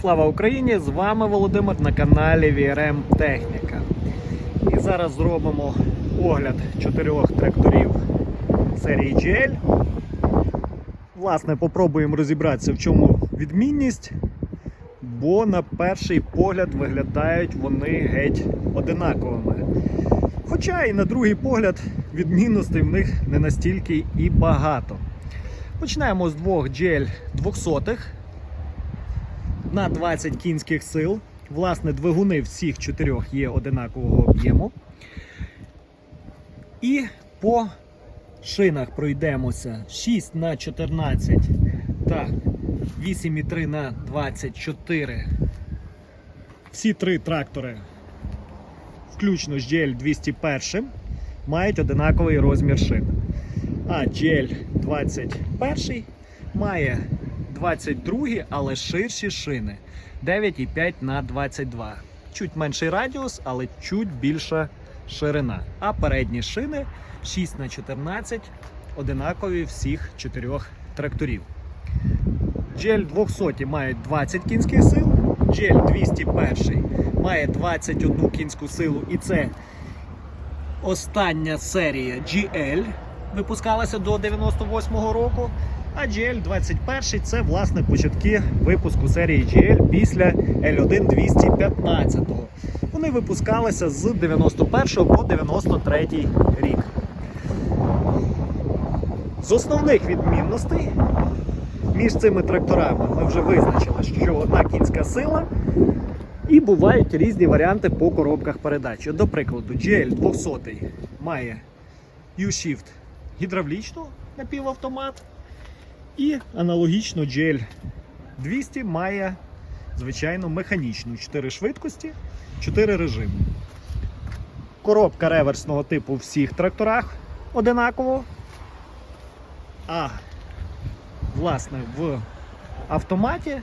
Слава Україні! З вами Володимир на каналі VRM Техніка. І зараз зробимо огляд чотирьох тракторів серії GL. Власне, попробуємо розібратися, в чому відмінність, бо на перший погляд виглядають вони геть одинаковими. Хоча і на другий погляд відмінностей в них не настільки і багато. Почнемо з двох GL 200 на 20 кінських сил. Власне, двигуни всіх чотирьох є одинакового об'єму. І по шинах пройдемося 6 на 14 та 8,3 на 24. Всі три трактори, включно з GL 201, мають одинаковий розмір шин. А GL 21 має 22, але ширші шини 9,5 на 22. Чуть менший радіус, але чуть більша ширина. А передні шини 6 на 14 одинакові всіх чотирьох тракторів. GL 200 мають 20 кінських сил, GL 201 має 21 кінську силу, і це остання серія GL випускалася до 98-го року. А GL 21 це власне початки випуску серії GL після L1 215. Вони випускалися з 91 по 93 рік. З основних відмінностей між цими тракторами ми вже визначили, що одна кінська сила. І бувають різні варіанти по коробках передач. До прикладу, GL 200 має U-Shift гідравлічну напівавтомат. І аналогічно GL 200 має, звичайно, механічну 4 швидкості, 4 режими. Коробка реверсного типу в всіх тракторах одинаково. А власне в автоматі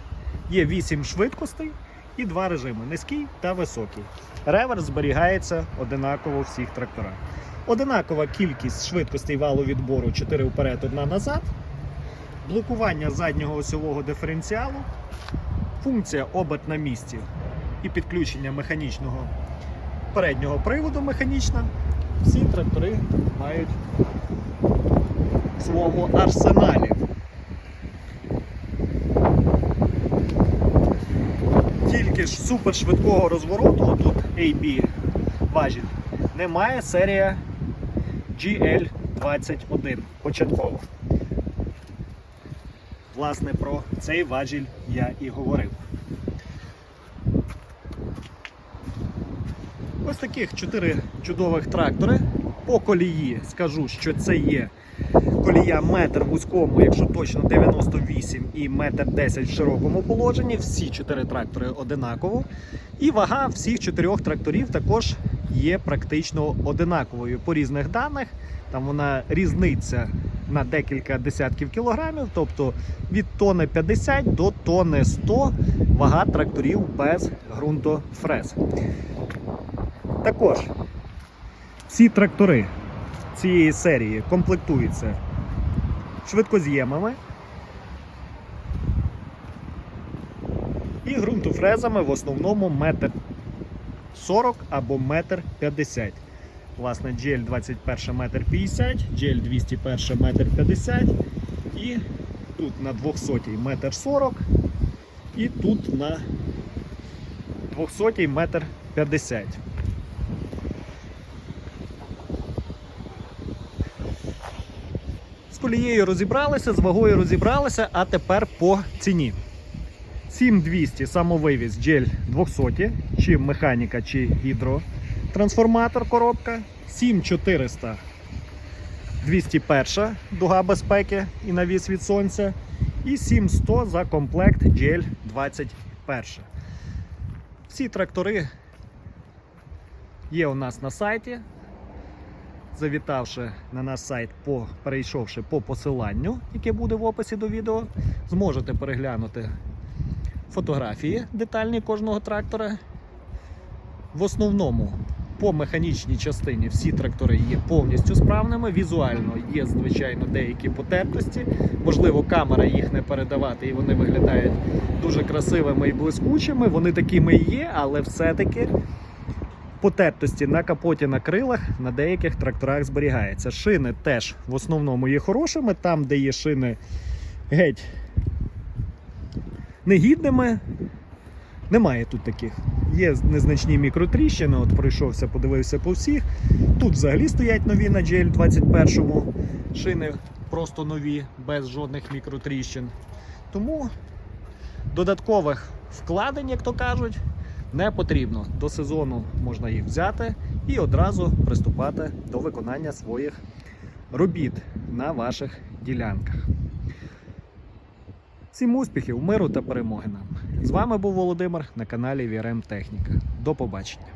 є 8 швидкостей і 2 режими низький та високий. Реверс зберігається одинаково у всіх тракторах. Одинакова кількість швидкостей валу відбору 4 вперед, 1 назад блокування заднього осьового диференціалу, функція оберт на місці і підключення механічного переднього приводу механічна. Всі трактори мають в своєму арсеналі. Тільки ж супершвидкого розвороту, тут AB важіль, немає серія GL21 початково. Власне, про цей важіль я і говорив. Ось таких чотири чудових трактори. По колії скажу, що це є колія метр вузькому, якщо точно 98 і метр 10 в широкому положенні. Всі чотири трактори одинаково. І вага всіх чотирьох тракторів також є практично одинаковою по різних даних. Там вона різниця на декілька десятків кілограмів, тобто від тони 50 до тони 100 вага тракторів без ґрунтофрез. Також ці трактори цієї серії комплектуються швидкоз'ємами і ґрунтофрезами в основному метр 40 або метр 50. Власне, GL 21 метр 50, GL 201 метр 50 і тут на 200 метр 40 і тут на 200 метр 50. З колією розібралися, з вагою розібралися, а тепер по ціні. 7200 самовивіз GL 200, чи механіка, чи гідротрансформатор коробка. 7400 201 дуга безпеки і навіс від сонця. І 7100 за комплект GL 21. Всі трактори є у нас на сайті. Завітавши на наш сайт, по, перейшовши по посиланню, яке буде в описі до відео, зможете переглянути фотографії детальні кожного трактора. В основному по механічній частині всі трактори є повністю справними. Візуально є, звичайно, деякі потертості. Можливо, камера їх не передавати, і вони виглядають дуже красивими і блискучими. Вони такими і є, але все-таки потертості на капоті на крилах на деяких тракторах зберігається. Шини теж в основному є хорошими. Там, де є шини геть негідними, немає тут таких. Є незначні мікротріщини, от пройшовся, подивився по всіх. Тут взагалі стоять нові на GL 21 шини просто нові, без жодних мікротріщин. Тому додаткових вкладень, як то кажуть, не потрібно. До сезону можна їх взяти і одразу приступати до виконання своїх робіт на ваших ділянках. Всім успіхів, миру та перемоги нам! З вами був Володимир на каналі VRM Техніка. До побачення!